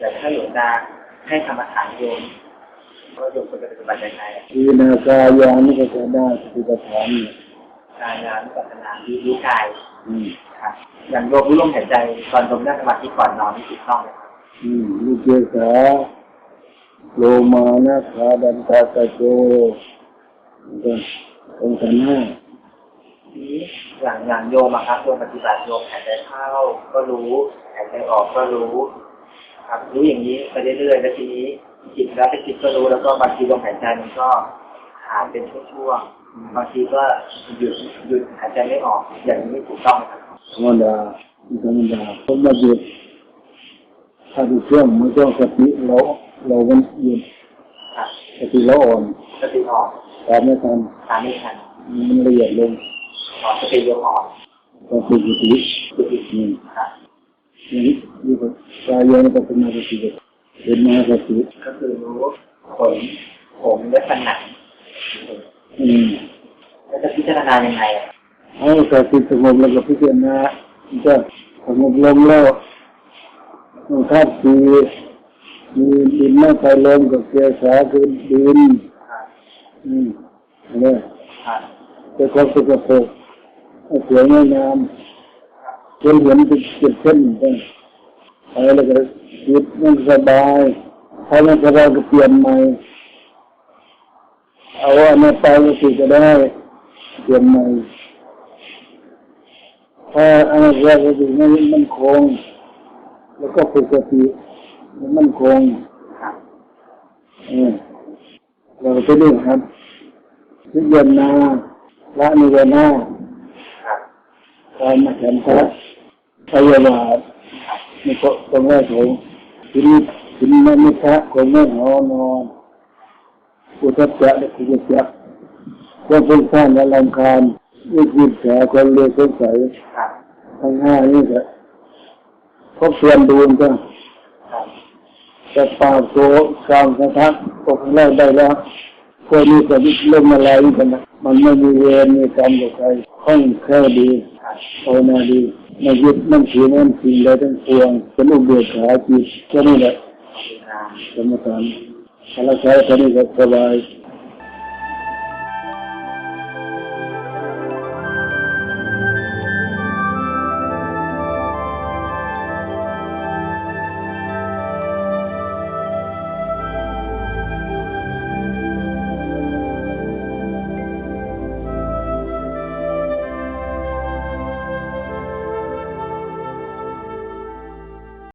จะให้ธรรมฐานโยมว่าโยมควรจะปฏิบัติยังไงทีนากายานิกัสนาสติปัฏฐานเนี่ยการงานปัฒนาที่รู้กายอืมครับอย่างโยมรู้ลมหายใจตอนลมนั่งสมาธิก่อนนอนนี่ถูกต้องไหมครับอืมลูกเกษาโลมานะขาดันตาตะโจเป็นองค์ขันธ์ห้าที นี้อย่างอย่างโยมอะครับโยมปฏิบัติโยมหายใจเข้าก็รู้หายใจออกก็รู้ ครับรู้อย่างนี้ไปเรื่อยๆแล้วทีนี้จิตแล้วไปจิตก็รู้แล้วก็บางทีลมหายใจมันก็หายเป็นช่วงๆบางทีก็หยุดหยุดหายใจไม่ออก อย่างนี้ไม่ถูกต้องครับธรรมดาธรรมดาผมมาหยุดถ้าดูเครื่องมันต้องสติเราเรามันหยุดครับสติเราอ่อนสติออกตามไม่ทันตามไม่ทันมันละเอียดลง ออกสติโยมออกต้องฝึกสติสติอืมครับอย่นี้อยู่กับกายานิกัสนมาสติเป็นมาสติก็คือรู้ขนผมและผนังอืมแล้วจะพิจารณายังไงเอะให้สติสงบแล้วก็พิจารณาจะสงบลงแล้วมันคาดสีมีดินไม่ไฟลมกับเกสาคือดินอืมเนี่ยจะความสกปรกให้ สวยงามจนเห็นเป็นเจ็บเส้นไปไปแล้วก็จิตมันสบายพอมันสบายก็เปลี่ยนใหม่เอาว่าไม่ไปก็ติก็ได้เปลี่ยนใหม่ถ้าอะไรแรกก็อยู่มันมันคง แล้วก็ฝึกสติมันมั่นคงเราจะเรื่องครับพิจารณาละนิวรณา การมาแข่งขันพยาบาทนี่ก็ตรงแรกของทีนี้ทีนี้ไม่พระคงไม่หอนอนอุทจจะและคุจจะความฟุ้งซ่านและรำคาญวิจิตรแผลความเลือดสงสัยทั้งห้านี่ก็ทบทวนดูก็ครับจะปากโตกลางกระทักก็ครั้งแรกได้แล้วพวกนี้ก็เริ่มอะไรกันนะมันไม่มีเวรมีกรรมกับใครค่องแค่ดี ภาวนาดีไม่ยึดมั่นถือมั่นสิ่งใดทั้งปวงเป็นอุเบกขาจิตแค่นี้แหละขอบคุณครับสมถะถ้าเราใช้แค่นี้ก็สบาย